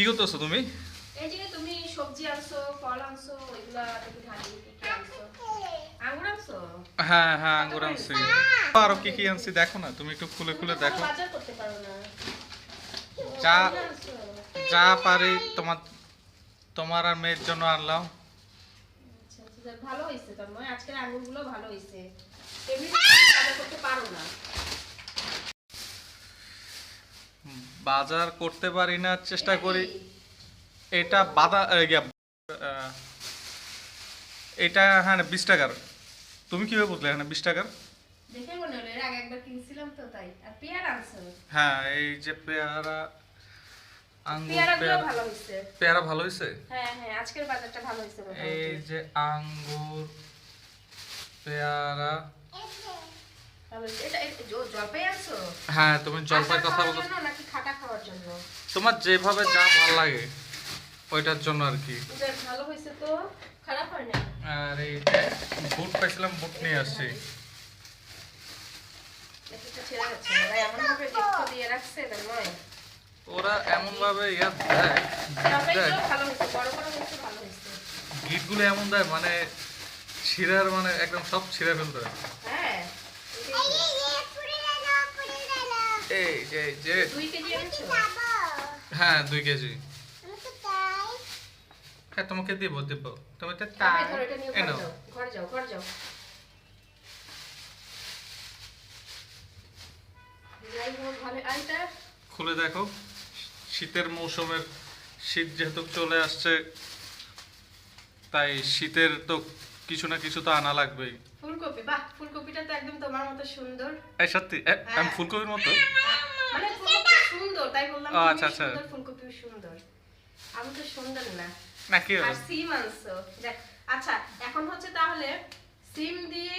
কি করতেছো তুমি? এই যে তুমি সবজি আনছো ফল আনছো ওইগুলা তুমি ঢালি কি কি আঙ্গুর আনছো? হ্যাঁ হ্যাঁ আঙ্গুর আনছি। আরও কি কি আনছি দেখো না তুমি একটু খুলে খুলে দেখো। বাজার করতে পারো না। যা যা পারি তোমার তোমার আর মেয়ের জন্য আনলাম। আচ্ছা, আচ্ছা, ভালো হয়েছে নয় আজকের আঙ্গুরগুলো ভালো হয়েছে এমনি করতে পারো না। বাজার করতে পারি না চেষ্টা করি। এটা বাদা এটা হ্যাঁ বিশ টাকার। তুমি কীভাবে বুঝলে এখানে বিশ টাকার? হ্যাঁ এই যে পেয়ারা পেয়ারা। ভালো হয়েছে হ্যাঁ হ্যাঁ ভালো হয়েছে এই যে আঙ্গুর পেয়ারা ভালো হয়েছে এটা এটা জ- জলপাই আনছো হ্যাঁ তুমি জলপাই কথা বলো। তোমার যেভাবে যা ভালো লাগে ওইটার জন্য আর কি। ভালো হয়েছে তো? খারাপ হয় না? আর এই বুট পাইছিলাম বুট নিয়ে আসছি। ওরা এমন ভাবে ইয়া দেয় গিটগুলো এমন দেয় মানে ছিঁড়ার মানে একদম সব ছিঁড়ে ফেলতে হয়। হ্যাঁ এটাই তো। এই যে। হ্যাঁ দুই কেজি। হ্যাঁ তোমাকে দিব দিব। তুমি তো তাই ঘরে যাও ঘরে খুলে দেখো। শীতের মৌসুমের শীত যেহেতু চলে আসছে তাই শীতের তো কিছু না কিছু তো আনা লাগবেই। ফুলকপি বাহ ফুলকপিটা তো একদম তোমার মতো সুন্দর। এই সত্যি আমি হ্যাঁ। ফুলকপির মতো? মানে ফুলকপি সুন্দর তাই বললাম আচ্ছা, আচ্ছা। ফুলকপি সুন্দর। আমি তো সুন্দর না। না কি আর সিম আনছো। দেখ আচ্ছা এখন হচ্ছে তাহলে সিম দিয়ে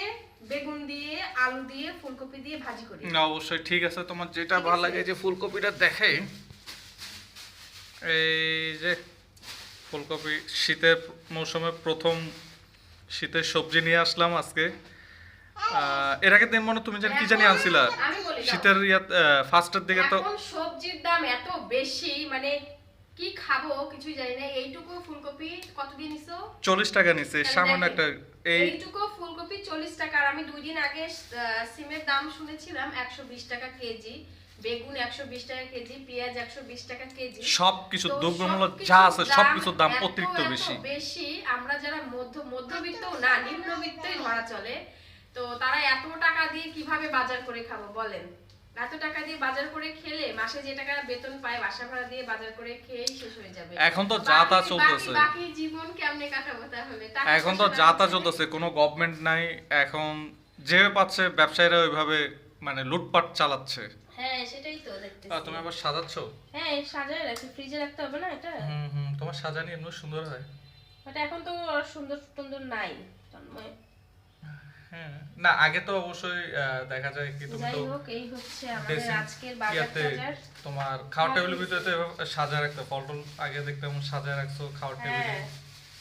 বেগুন দিয়ে আলু দিয়ে ফুলকপি দিয়ে ভাজি করি। না অবশ্যই ঠিক আছে। তোমার যেটা ভালো লাগে যে ফুলকপিটা দেখে এই যে ফুলকপি শীতের মৌসুমে প্রথম শীতের সবজি নিয়ে আসলাম আজকে। এর আগে তেমন তুমি যেন কি জানি আনছিলা। শীতের ফার্স্টের দিকে তো সবজির দাম এত বেশি মানে কি খাব কিছুই জানি না। এইটুকু ফুলকপি কত দিয়ে নিছো? চল্লিশ টাকা নিচ্ছে তাহলে সামান্য একটা এই এইটুকু ফুলকপি চল্লিশ টাকা। আর আমি দুই দিন আগে সিমের দাম শুনেছিলাম একশো বিশ টাকা কেজি। বেগুন একশো বিশ টাকা কেজি পেঁয়াজ একশো বিশ টাকা কেজি। সব কিছু তো দ্রব্যমূল্য যা আছে সবকিছুর দাম অতিরিক্ত বেশি। বেশি। আমরা যারা মধ্য মধ্যবিত্ত না নিম্নবিত্তই ধরা চলে। তো তারা এত টাকা দিয়ে কীভাবে বাজার করে খাব বলেন? এত টাকা দিয়ে বাজার করে খেলে মাসে যে টাকা বেতন পায় বাসা ভাড়া দিয়ে বাজার করে খেয়েই শেষ হয়ে যাবে। এখন তো যা তা চলতেছে। বাকি- জীবন কেমনে কাটাবো তাহলে? এখন তো যা তা চলতেছে কোনো গভর্নমেন্ট নাই এখন যে পাচ্ছে ব্যবসায়ীরা ওইভাবে মানে লুটপাট চালাচ্ছে। হ্যাঁ সেটাই তো দেখতেছি। তুমি আবার সাজাচ্ছ? হ্যাঁ সাজায় রাখছি ফ্রিজে রাখতে হবে না এটা? হুম হুম তোমার সাজানি এমনি সুন্দর হয়। বাট এখন তো সুন্দর সুন্দর নাই তন্ময়। হ্যাঁ না আগে তো অবশ্যই দেখা যায় কি তুমি তো এই হচ্ছে আমাদের আজকের বাজার তোমার খাওয়ার টেবিলের ভিতরে তো সাজায় রাখতো ফল আগে দেখতাম সাজায় রাখছো খাওয়ার টেবিলে। হ্যাঁ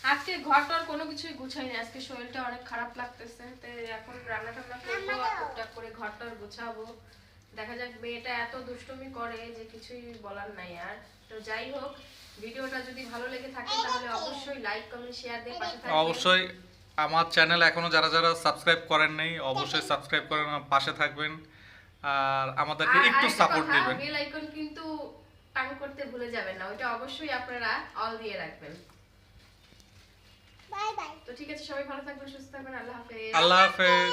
আজকে ঘর টর কোনো কিছুই গুছাইনি আজকে শরীরটা অনেক খারাপ লাগতেছে তো এখন রান্না টান্না করব টুকটাক করে ঘর টর গুছাবো। দেখা যাক মেয়েটা এত দুষ্টুমি করে যে কিছুই বলার নাই আর। তো যাই হোক ভিডিওটা যদি ভালো লেগে থাকে তাহলে অবশ্যই লাইক কমেন্ট শেয়ার দিয়ে পাশে থাকবেন। অবশ্যই আমার চ্যানেল এখনও যারা যারা সাবস্ক্রাইব করেন নাই অবশ্যই সাবস্ক্রাইব করেন আমার পাশে থাকবেন। আর আমাদেরকে একটু সাপোর্ট দিবেন। বেল আইকন কিন্তু টান করতে ভুলে যাবেন না ওটা অবশ্যই আপনারা অল দিয়ে রাখবেন। বাই বাই তো ঠিক আছে সবাই ভালো থাকবেন সুস্থ থাকবেন আল্লাহ হাফেজ। আল্লাহ হাফেজ।